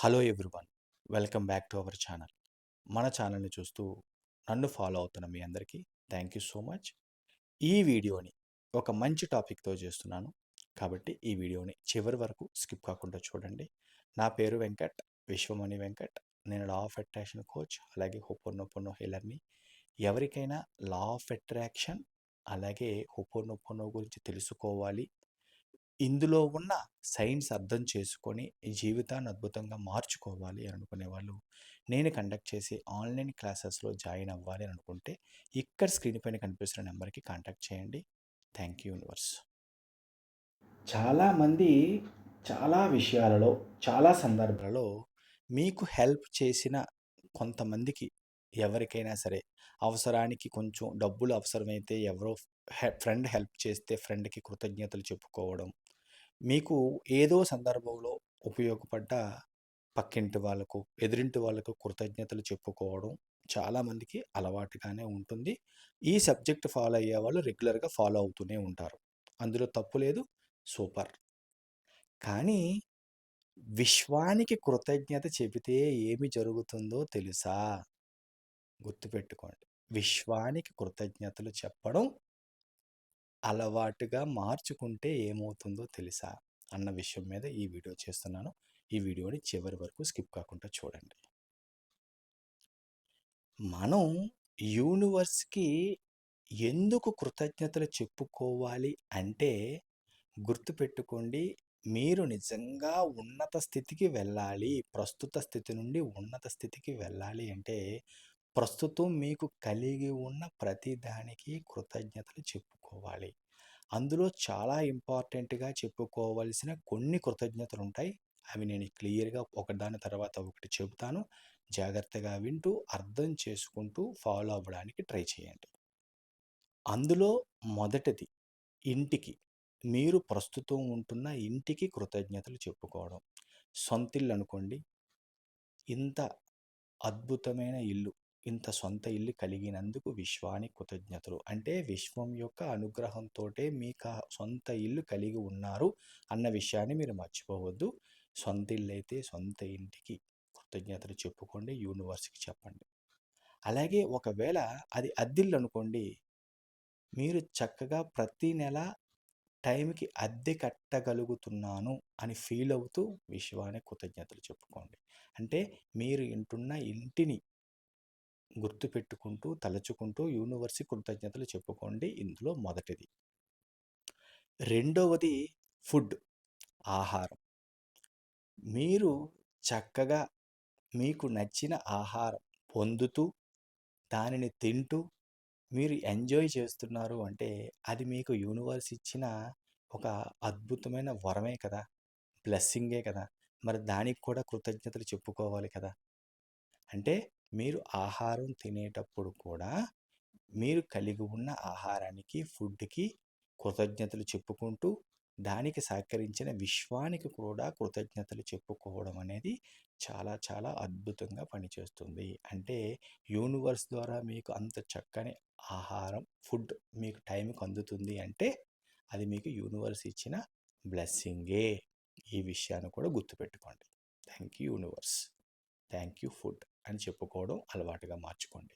Hello everyone. Welcome back to our channel. మన ఛానల్ని చూస్తూ నన్ను ఫాలో అవుతున్న మీ అందరికీ థ్యాంక్ యూ సో మచ్. ఈ వీడియోని ఒక మంచి టాపిక్తో చేస్తున్నాను. కాబట్టి ఈ వీడియోని చివరి వరకు స్కిప్ కాకుండా చూడండి. నా పేరు వెంకట్ విశ్వమణి వెంకట్. నేను లా ఆఫ్ అట్రాక్షన్ కోచ్ అలాగే హొపోనొపోనో హీలర్ని ఎవరికైనా లా ఆఫ్ అట్రాక్షన్ అలాగే హొపోనొపోనో గురించి తెలుసుకోవాలి ఇందులో ఉన్న సైన్స్ అర్థం చేసుకొని ఈ జీవితాన్ని అద్భుతంగా మార్చుకోవాలి అని అనుకునే వాళ్ళు నేను కండక్ట్ చేసే ఆన్లైన్ క్లాసెస్లో జాయిన్ అవ్వాలి అని అనుకుంటే ఇక్కడ స్క్రీన్ పైన కనిపిస్తున్న నెంబర్కి కాంటాక్ట్ చేయండి. Thank you universe. చాలామంది చాలా విషయాలలో చాలా సందర్భాలలో మీకు హెల్ప్ చేసిన కొంతమందికి ఎవరికైనా సరే అవసరానికి కొంచెం డబ్బులు అవసరమైతే ఎవరో ఫ్రెండ్ హెల్ప్ చేస్తే ఫ్రెండ్కి కృతజ్ఞతలు చెప్పుకోవడం. మీకు ఏదో సందర్భంలో ఉపయోగపడ్డ పక్కింటి వాళ్ళకు ఎదురింటి వాళ్ళకు కృతజ్ఞతలు చెప్పుకోవడం చాలామందికి అలవాటుగానే ఉంటుంది. ఈ సబ్జెక్ట్ ఫాలో అయ్యే వాళ్ళు రెగ్యులర్గా ఫాలో అవుతూనే ఉంటారు. అందులో తప్పు లేదు సూపర్. కానీ విశ్వానికి కృతజ్ఞత చెబితే ఏమి జరుగుతుందో తెలుసా? గుర్తుపెట్టుకోండి. విశ్వానికి కృతజ్ఞతలు చెప్పడం అలవాటుగా మార్చుకుంటే ఏమవుతుందో తెలుసా? అన్న విషయం మీద ఈ వీడియో చేస్తున్నాను. ఈ వీడియోని చివరి వరకు స్కిప్ కాకుండా చూడండి. మనం యూనివర్స్కి ఎందుకు కృతజ్ఞతలు చెప్పుకోవాలి అంటే గుర్తుపెట్టుకోండి మీరు నిజంగా ఉన్నత స్థితికి వెళ్ళాలి ప్రస్తుత స్థితి నుండి ఉన్నత స్థితికి వెళ్ళాలి అంటే ప్రస్తుతం మీకు కలిగి ఉన్న ప్రతిదానికి కృతజ్ఞతలు చెప్పుకోవాలి. అందులో చాలా ఇంపార్టెంట్గా చెప్పుకోవలసిన కొన్ని కృతజ్ఞతలు ఉంటాయి అవి నేను క్లియర్గా ఒకదాని తర్వాత ఒకటి చెబుతాను. జాగ్రత్తగా వింటూ అర్థం చేసుకుంటూ ఫాలో అవ్వడానికి ట్రై చేయండి. అందులో మొదటిది ఇంటికి. మీరు ప్రస్తుతం ఉంటున్న ఇంటికి కృతజ్ఞతలు చెప్పుకోవడం. సొంతిల్లు అనుకోండి. ఇంత అద్భుతమైన ఇల్లు. ఇంత సొంత ఇల్లు కలిగినందుకు విశ్వానికి కృతజ్ఞతలు. అంటే విశ్వం యొక్క అనుగ్రహంతో మీకు సొంత ఇల్లు కలిగి ఉన్నారు అన్న విషయాన్ని మీరు మర్చిపోవద్దు. సొంత ఇల్లు అయితే సొంత ఇంటికి కృతజ్ఞతలు చెప్పుకోండి యూనివర్స్కి చెప్పండి. అలాగే ఒకవేళ అది అద్దిల్లు అనుకోండి మీరు చక్కగా ప్రతి నెల టైంకి అద్దె కట్టగలుగుతున్నాను అని ఫీల్ అవుతూ విశ్వానికి కృతజ్ఞతలు చెప్పుకోండి. అంటే మీరు ఇంటున్న ఇంటిని గుర్తుపెట్టుకుంటూ తలుచుకుంటూ యూనివర్స్కి కృతజ్ఞతలు చెప్పుకోండి. ఇందులో మొదటిది. రెండవది ఫుడ్ ఆహారం. మీరు చక్కగా మీకు నచ్చిన ఆహారం పొందుతూ దానిని తింటూ మీరు ఎంజాయ్ చేస్తున్నారు అంటే అది మీకు యూనివర్స్ ఇచ్చిన ఒక అద్భుతమైన వరమే కదా బ్లెస్సింగే కదా. మరి దానికి కూడా కృతజ్ఞతలు చెప్పుకోవాలి కదా. అంటే మీరు ఆహారం తినేటప్పుడు కూడా మీరు కలిగి ఉన్న ఆహారానికి ఫుడ్కి కృతజ్ఞతలు చెప్పుకుంటూ దానికి సహకరించిన విశ్వానికి కూడా కృతజ్ఞతలు చెప్పుకోవడం అనేది చాలా చాలా అద్భుతంగా పనిచేస్తుంది. అంటే యూనివర్స్ ద్వారా మీకు అంత చక్కని ఆహారం ఫుడ్ మీకు టైంకి అందుతుంది అంటే అది మీకు యూనివర్స్ ఇచ్చిన బ్లెస్సింగే. ఈ విషయాన్ని కూడా గుర్తుపెట్టుకోండి. Thank you universe. Thank you food. అని చెప్పుకోవడం అలవాటుగా మార్చుకోండి.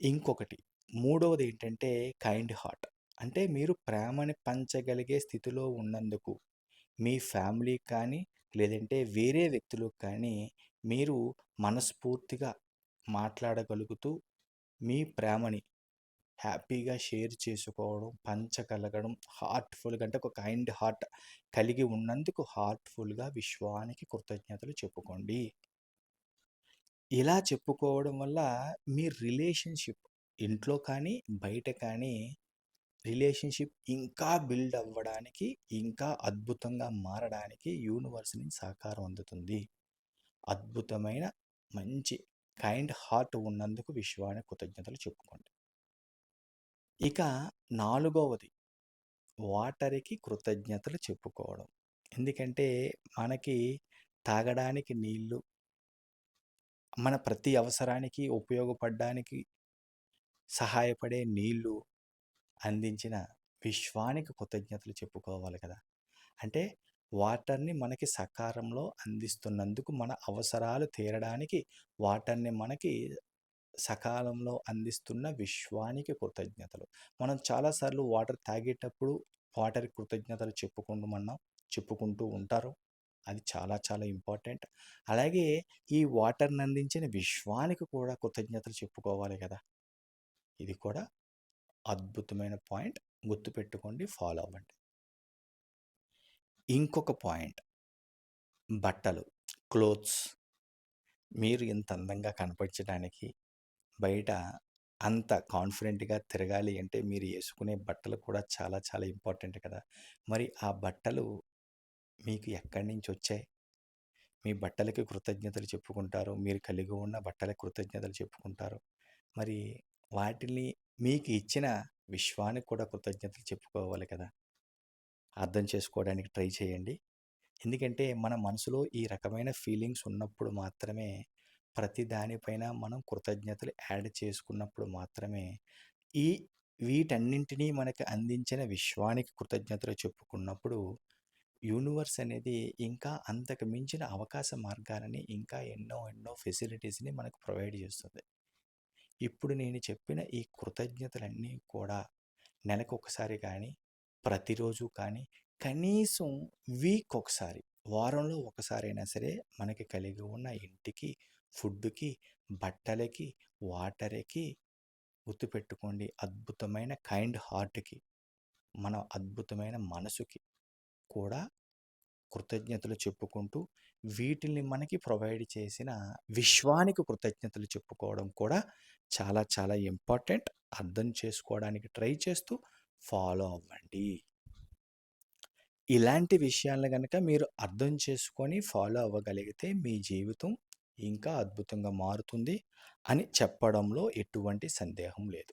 ఇంకొకటి మూడవది ఏంటంటే కైండ్ హార్ట్ అంటే మీరు ప్రేమని పంచగలిగే స్థితిలో ఉన్నందుకు మీ ఫ్యామిలీ కానీ లేదంటే వేరే వ్యక్తులకు కానీ మీరు మనస్ఫూర్తిగా మాట్లాడగలుగుతూ మీ ప్రేమని హ్యాపీగా షేర్ చేసుకోవడం పంచగలగడం హార్ట్ఫుల్గా అంటే ఒక కైండ్ హార్ట్ కలిగి ఉన్నందుకు హార్ట్ఫుల్గా విశ్వానికి కృతజ్ఞతలు చెప్పుకోండి. ఇలా చెప్పుకోవడం వల్ల మీ రిలేషన్షిప్ ఇంట్లో కానీ బయట కానీ రిలేషన్షిప్ ఇంకా బిల్డ్ అవ్వడానికి ఇంకా అద్భుతంగా మారడానికి యూనివర్స్ నుంచి సహకారం అందుతుంది. అద్భుతమైన మంచి కైండ్ హార్ట్ ఉన్నందుకు విశ్వానికి కృతజ్ఞతలు చెప్పుకోండి. ఇక నాలుగవది వాటర్కి కృతజ్ఞతలు చెప్పుకోవడం. ఎందుకంటే మనకి తాగడానికి నీళ్ళు మన ప్రతి అవసరానికి ఉపయోగపడడానికి సహాయపడే నీళ్ళు అందించిన విశ్వానికి కృతజ్ఞతలు చెప్పుకోవాలి కదా అంటే వాటర్‌ని మనకి సకాలంలో అందిస్తున్నందుకు, మన అవసరాలు తీరడానికి వాటర్‌ని మనకి సకాలంలో అందిస్తున్న విశ్వానికి కృతజ్ఞతలు. మనం చాలాసార్లు వాటర్ తాగేటప్పుడు వాటర్ కృతజ్ఞతలు చెప్పుకుంటూ చెప్పుకుంటూ ఉంటారు. అది చాలా చాలా ఇంపార్టెంట్. అలాగే ఈ వాటర్‌ని అందించిన విశ్వానికి కూడా కృతజ్ఞతలు చెప్పుకోవాలి కదా! ఇది కూడా అద్భుతమైన పాయింట్. గుర్తుపెట్టుకోండి. ఫాలో అవ్వండి. ఇంకొక పాయింట్ బట్టలు, క్లోత్స్. మీరు ఇంత అందంగా కనపరచడానికి బయట అంత కాన్ఫిడెంట్‌గా తిరగాలి అంటే మీరు వేసుకునే బట్టలు కూడా చాలా చాలా ఇంపార్టెంట్ కదా! మరి ఆ బట్టలు మీకు ఎక్కడి నుంచి వచ్చాయి మీ బట్టలకి కృతజ్ఞతలు చెప్పుకుంటారు. మీరు కలిగి ఉన్న బట్టలకి కృతజ్ఞతలు చెప్పుకుంటారు. మరి వాటిని మీకు ఇచ్చిన విశ్వానికి కూడా కృతజ్ఞతలు చెప్పుకోవాలి కదా! అర్థం చేసుకోవడానికి ట్రై చేయండి. ఎందుకంటే మన మనసులో ఈ రకమైన ఫీలింగ్స్ ఉన్నప్పుడు మాత్రమే ప్రతి దానిపైన మనం కృతజ్ఞతలు యాడ్ చేసుకున్నప్పుడు మాత్రమే ఈ వీటన్నింటినీ మనకు అందించిన విశ్వానికి కృతజ్ఞతలు చెప్పుకున్నప్పుడు యూనివర్స్ అనేది ఇంకా అంతకు మించిన అవకాశ మార్గాలని ఇంకా ఎన్నో ఎన్నో ఫెసిలిటీస్‌ని మనకు ప్రొవైడ్ చేస్తుంది. ఇప్పుడు నేను చెప్పిన ఈ కృతజ్ఞతలన్నీ కూడా నెలకొకసారి కానీ, ప్రతిరోజు కానీ, కనీసం వీక్ ఒకసారి, వారంలో ఒకసారైనా సరే మనకి కలిగి ఉన్న ఇంటికి, ఫుడ్‌కి, బట్టలకి, వాటర్‌కి గుర్తుపెట్టుకోండి అద్భుతమైన కైండ్ హార్ట్‌కి, మన అద్భుతమైన మనసుకి కూడా కృతజ్ఞతలు చెప్పుకుంటూ వీటిల్ని మనకి ప్రొవైడ్ చేసిన విశ్వానికి కృతజ్ఞతలు చెప్పుకోవడం కూడా చాలా చాలా ఇంపార్టెంట్. అర్థం చేసుకోవడానికి ట్రై చేస్తూ ఫాలో అవ్వండి. ఇలాంటి విషయాలను కనుక మీరు అర్థం చేసుకొని ఫాలో అవ్వగలిగితే మీ జీవితం ఇంకా అద్భుతంగా మారుతుంది అని చెప్పడంలో ఎటువంటి సందేహం లేదు.